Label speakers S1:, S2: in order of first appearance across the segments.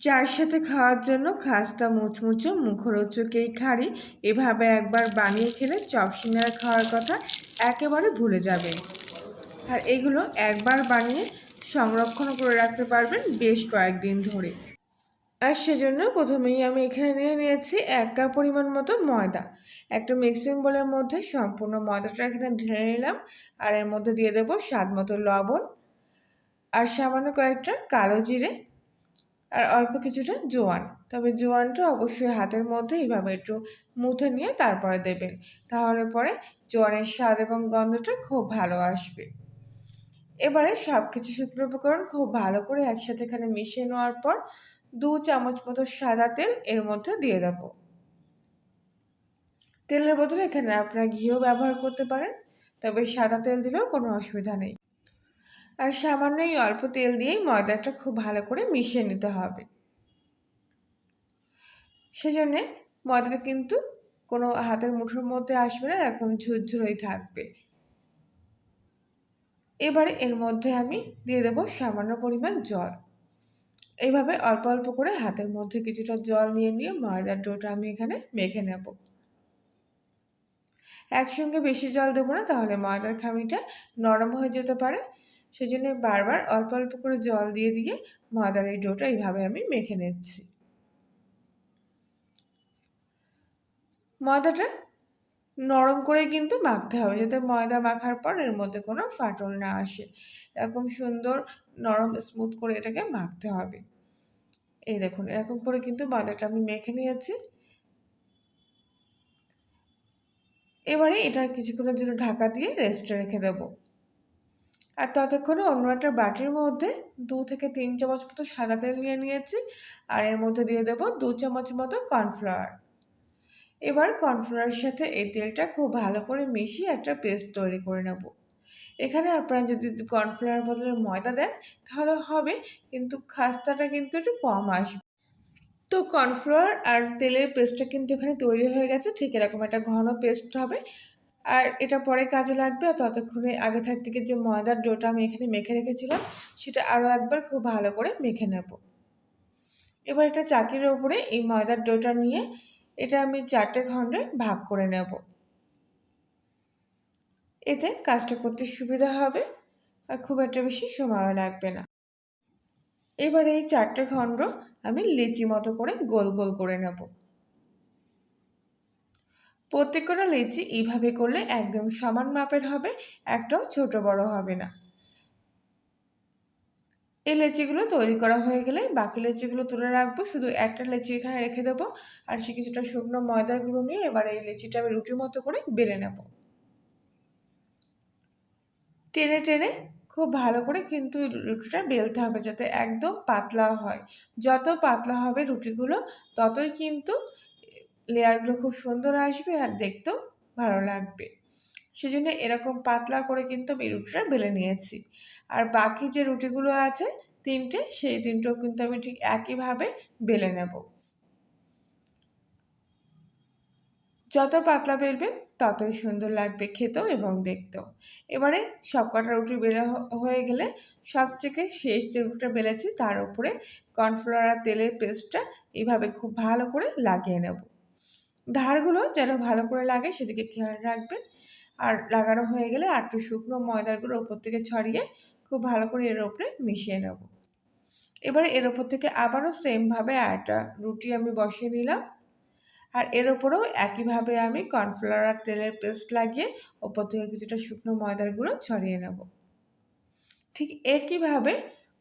S1: চার সাথে খাওয়ার জন্য খাস্তা, মুচমুচো, মুখরোচক এই খাড়ি এভাবে একবার বানিয়ে খেলে চপ সিঙ্গারা খাওয়ার কথা একেবারে ভুলে যাবেন। আর এগুলো একবার বানিয়ে সংরক্ষণ করে রাখতে পারবেন বেশ কয়েকদিন ধরে। আর সেজন্য প্রথমেই আমি এখানে নিয়ে নিয়েছি এক কাপ পরিমাণ মতো ময়দা। একটা মিক্সিং বোলের মধ্যে সম্পূর্ণ ময়দাটা এখানে ঢেলে নিলাম। আর এর মধ্যে দিয়ে দেবো স্বাদ মতো লবণ। আর সামান্য কয়েকটা কালো জিরে আর অল্প কিছুটা জোয়ান। তবে জোয়ানটা অবশ্যই হাতের মধ্যে এইভাবে একটু মুথে নিয়ে তারপরে দেবেন। তাহলে পরে জোয়ানের স্বাদ এবং গন্ধটা খুব ভালো আসবে। এবারে সব কিছু শুকনো উপকরণ খুব ভালো করে একসাথে এখানে মিশিয়ে নেওয়ার পর দু চামচ মতো সাদা তেল এর মধ্যে দিয়ে দেবো। তেলের বদলে এখানে আপনারা ঘিও ব্যবহার করতে পারেন, তবে সাদা তেল দিলেও কোনো অসুবিধা নেই। আর সামান্য এই অল্প তেল দিয়েই ময়দাটা খুব ভালো করে মিশিয়ে নিতে হবে। সেজন্যে ময়দাটা কিন্তু কোনো হাতের মুঠোর মধ্যে আসবে না, এরকম ঝুরঝুরই থাকবে। এবারে এর মধ্যে আমি দিয়ে দেবো সামান্য পরিমাণ জল। এইভাবে অল্প অল্প করে হাতের মধ্যে কিছুটা জল নিয়ে নিয়ে ময়দার ডোটা আমি এখানে মেখে নেব। একসঙ্গে বেশি জল দেবো না, তাহলে ময়দার খামিটা নরম হয়ে যেতে পারে। সেজন্য বারবার অল্প অল্প করে জল দিয়ে দিয়ে ময়দার এই ডোটা এইভাবে আমি মেখে নিচ্ছি। ময়দাটা নরম করে কিন্তু মাখতে হবে যাতে ময়দা মাখার পর এর মধ্যে কোনো ফাটল না আসে। এরকম সুন্দর নরম স্মুথ করে এটাকে মাখতে হবে। এই দেখুন, এরকম করে কিন্তু ময়দাটা আমি মেখে নিয়েছি। এবারে এটা কিছুক্ষণের জন্য ঢাকা দিয়ে রেস্টে রেখে দেবো। আর ততক্ষণে অন্য একটা বাটির মধ্যে দু থেকে তিন চামচ মতো সাদা তেল নিয়ে নিয়েছি আর এর মধ্যে দিয়ে দেবো দু চামচ মতো কর্নফ্লাওয়ার। এবার কর্নফ্লাওয়ারের সাথে এই তেলটা খুব ভালো করে মিশিয়ে একটা পেস্ট তৈরি করে নেব। এখানে আপনারা যদি কর্নফ্লাওয়ার বদলে ময়দা দেন তাহলে হবে, কিন্তু খাস্তাটা কিন্তু একটু কম আসবে। তো কর্নফ্লাওয়ার আর তেলের পেস্টটা কিন্তু এখানে তৈরি হয়ে গেছে, ঠিক এরকম একটা ঘন পেস্ট হবে। আর এটা পরে কাজে লাগবে ততক্ষণে আগে থাক থেকে যে ময়দার ডোটা আমি এখানে মেখে রেখেছিলাম, সেটা আরও একবার খুব ভালো করে মেখে নেব। এবার এটা চাকির ওপরে এই ময়দার ডোটা নিয়ে এটা আমি চারটে খণ্ডে ভাগ করে নেব। এতে কাজটা করতে সুবিধা হবে, আর খুব একটা বেশি সময় লাগবে না। এবার এই চারটে খণ্ড আমি লিচি মতো করে গোল গোল করে নেব। প্রত্যেকটা লিচি এইভাবে করলে একদম সমান মাপের হবে, একটাও ছোট বড় হবে না। এই লেচিগুলো তৈরি করা হয়ে গেলে বাকি লেচিগুলো তুলে রাখব, শুধু একটা লেচি এখানে রেখে দেবো আর সে কিছুটা শুকনো ময়দার গুঁড়ো নিয়ে এবার এই লেচিটা আমি রুটির মতো করে বেলে নেব। টেনে টেনে খুব ভালো করে কিন্তু রুটিটা বেলতে হবে যাতে একদম পাতলা হয়। যত পাতলা হবে রুটিগুলো, ততই কিন্তু লেয়ারগুলো খুব সুন্দর আসবে আর দেখতেও ভালো লাগবে। সেজন্য এরকম পাতলা করে কিন্তু আমি রুটিটা বেলে নিয়েছি। আর বাকি যে রুটিগুলো আছে, তিনটে, সেই তিনটেও কিন্তু আমি ঠিক একইভাবে বেলে নেব। যত পাতলা বেলবেন, ততই সুন্দর লাগবে খেতেও এবং দেখতেও। এবারে সব কটা রুটি বেলে হয়ে গেলে সবথেকে শেষ যে রুটিটা বেলেছি, তার উপরে কর্নফ্লাওয়ার তেলের পেস্টটা এইভাবে খুব ভালো করে লাগিয়ে নেব। ধারগুলো যেন ভালো করে লাগে সেদিকে খেয়াল রাখবেন। আর লাগানো হয়ে গেলে একটু শুকনো ময়দারগুলো ওপর থেকে ছড়িয়ে খুব ভালো করে এর ওপরে মিশিয়ে নেব। এবারে এর ওপর থেকে আবারও সেমভাবে একটা রুটি আমি বসিয়ে নিলাম। আর এর ওপরেও একইভাবে আমি কর্নফ্লাওয়ার আর তেলের পেস্ট লাগিয়ে ওপর থেকে কিছুটা শুকনো ময়দারগুলো ছড়িয়ে নেব। ঠিক একইভাবে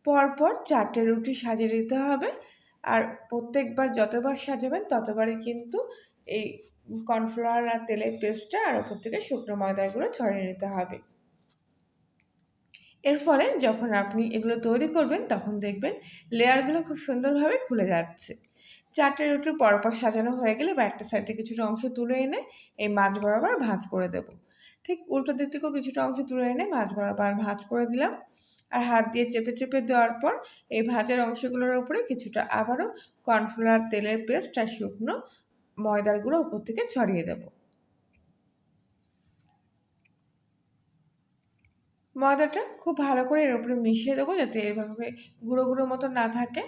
S1: পরপর চারটে রুটি সাজিয়ে দিতে হবে। আর প্রত্যেকবার যতবার সাজাবেন ততবারই কিন্তু এই কর্নফ্লাওয়ার আর তেলের পেস্টটা আর ওপর থেকে শুকনো ময়দাগুলো ছড়িয়ে নিতে হবে। এর ফলে যখন আপনি এগুলো তৈরি করবেন, তখন দেখবেন লেয়ারগুলো খুব সুন্দরভাবে খুলে যাচ্ছে। চারটে রুটি পরপর সাজানো হয়ে গেলে বা একটা সাইডে কিছুটা অংশ তুলে এনে এই মাছ বরাবর ভাজ করে দেব। ঠিক উল্টো দিক থেকেও কিছুটা অংশ তুলে এনে মাছ বরাবর ভাজ করে দিলাম। আর হাত দিয়ে চেপে চেপে দেওয়ার পর এই ভাজার অংশগুলোর উপরে কিছুটা আবারও কর্নফ্লাওয়ার তেলের পেস্ট আর শুকনো ময়দার গুঁড়ো উপর থেকে ছড়িয়ে দেব। ময়দাটা খুব ভালো করে এর উপরে মিশিয়ে দেবো যাতে এভাবে গুঁড়ো গুঁড়ো মতো না থাকে।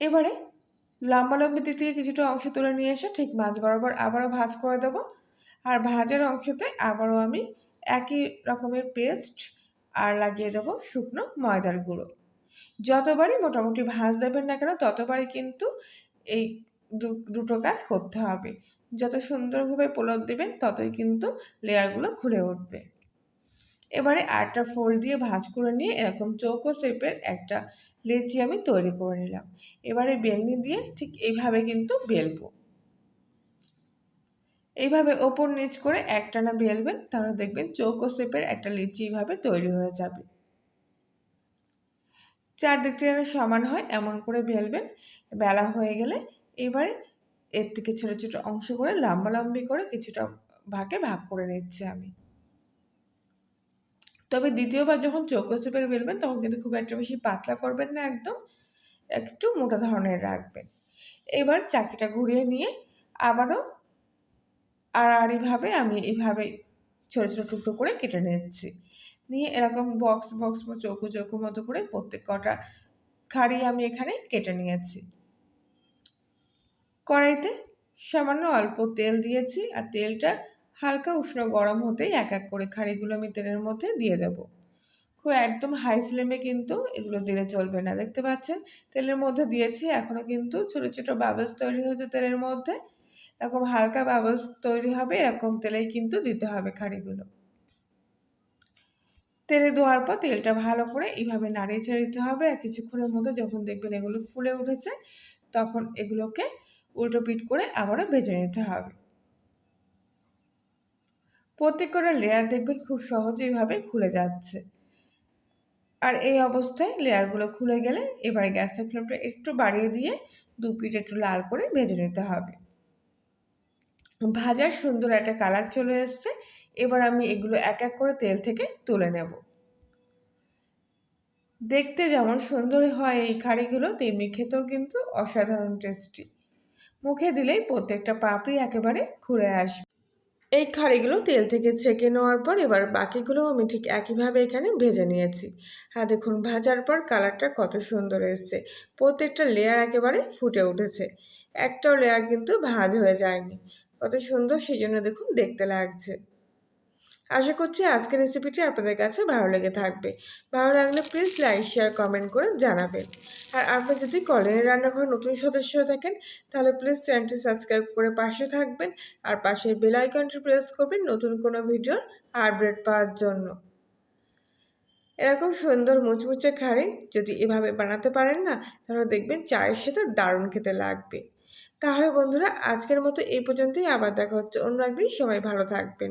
S1: এবারে লম্বা লম্বি দিক থেকে কিছুটা অংশ তুলে নিয়ে এসে ঠিক মাছ বরাবর আবারও ভাজ করে দেবো। আর ভাজের অংশতে আবারও আমি একই রকমের পেস্ট আর লাগিয়ে দেবো শুকনো ময়দার গুঁড়ো। যতবারই মোটামুটি ভাজ দেবেন না কেন, ততবারই কিন্তু এই দুটো কাজ করতে হবে। যত সুন্দরভাবে পোলট দেবেন, ততই কিন্তু লেয়ারগুলো খুলে উঠবে। এবারে আটটা ফোল্ড দিয়ে ভাজ করে নিয়ে এরকম চৌকো শেপের একটা লেচি আমি তৈরি করে নিলাম। এবারে বেলনি দিয়ে ঠিক এইভাবে কিন্তু বেলবো। এইভাবে ওপর নিচ করে একটানা বেলবেন, তাহলে দেখবেন চৌকো শেপের একটা লিচি এইভাবে তৈরি হয়ে যাবে। চারদিকটা যেন সমান হয়, এমন করে বেলবেন। বেলা হয়ে গেলে এবারে এর থেকে ছোটো ছোটো অংশ করে লম্বা লম্বি করে কিছুটা ভাগে ভাগ করে নিচ্ছি আমি। তবে দ্বিতীয়বার যখন চৌকো শেপের বেলবেন তখন কিন্তু খুব একটা বেশি পাতলা করবেন না একদম। একটু মোটা ধরনের রাখবেন। এবার চাকিটা ঘুরিয়ে নিয়ে আবারও আড়াআড়িভাবে আমি এইভাবে ছোটো ছোটো টুকরো করে কেটে নিচ্ছি। নিয়ে এরকম বক্স বক্স বা চৌকো চৌকো মতো করে প্রত্যেক কটা খাড়ি আমি এখানে কেটে নিয়েছি। কড়াইতে সামান্য অল্প তেল দিয়েছি আর তেলটা হালকা উষ্ণ গরম হতেই এক এক করে খাড়িগুলো আমি তেলের মধ্যে দিয়ে দেবো। খুব একদম হাই ফ্লেমে কিন্তু এগুলো দিলে চলবে না, দেখতে পাচ্ছেন? তেলের মধ্যে দিয়েছি এখনও কিন্তু ছোটো ছোটো বাবলস তৈরি হয়েছে তেলের মধ্যে। এরকম হালকা বাবলস তৈরি হবে, এরকম তেলেই কিন্তু দিতে হবে খাড়িগুলো তেলে দেওয়ার পর তেলটা ভালো করে এইভাবে নাড়িয়ে ছেড়ে দিতে হবে আর কিছুক্ষণের মধ্যে যখন দেখবেন এগুলো ফুলে উঠেছে, তখন এগুলোকে উল্টো পিট করে আবারও ভেজে নিতে হবে। প্রত্যেক কটা লেয়ার দেখবেন খুব সহজেইভাবে খুলে যাচ্ছে। আর এই অবস্থায় লেয়ারগুলো খুলে গেলে এবার গ্যাসের ফ্লেমটা একটু বাড়িয়ে দিয়ে দু পিঠ একটু লাল করে ভেজে নিতে হবে। ভাজার সুন্দর একটা কালার চলে এসছে। এবার আমি এগুলো এক এক করে তেল থেকে তুলে নেব। দেখতে যেমন সুন্দর হয় এই খাড়িগুলো, তেমনি খেতেও কিন্তু অসাধারণ টেস্টি মুখে দিলেই প্রত্যেকটা পাপড়ি একেবারে ঘুরে আসবে। এই খাড়িগুলো তেল থেকে ছেঁকে নেওয়ার পর এবার বাকিগুলো আমি ঠিক একইভাবে এখানে ভেজে নিয়েছি। হ্যাঁ দেখুন, ভাজার পর কালারটা কত সুন্দর এসছে। প্রত্যেকটা লেয়ার একেবারে ফুটে উঠেছে। একটাও লেয়ার কিন্তু ভাজ হয়ে যায়নি। কত সুন্দর, সেই জন্য দেখুন, দেখতে লাগছে। আশা করছি আজকের রেসিপিটি আপনাদের কাছে ভালো লেগে থাকবে। ভালো লাগলে প্লিজ লাইক শেয়ার কমেন্ট করে জানাবেন। আর আপনি যদি কলের রান্নাঘর নতুন সদস্য থাকেন, তাহলে প্লিজ চ্যানেলটি সাবস্ক্রাইব করে পাশে থাকবেন আর পাশের বেল আইকনটি প্রেস করবেন নতুন কোনো ভিডিওর আপডেট পাওয়ার জন্য। এরকম সুন্দর মুচমুচে খাড়ি যদি এভাবে বানাতে পারেন না, তাহলে দেখবেন চায়ের সাথে দারুণ খেতে লাগবে। তাহলে বন্ধুরা, আজকের মতো এই পর্যন্তই। আবার দেখা হচ্ছে অন্য একদিন। সবাই ভালো থাকবেন।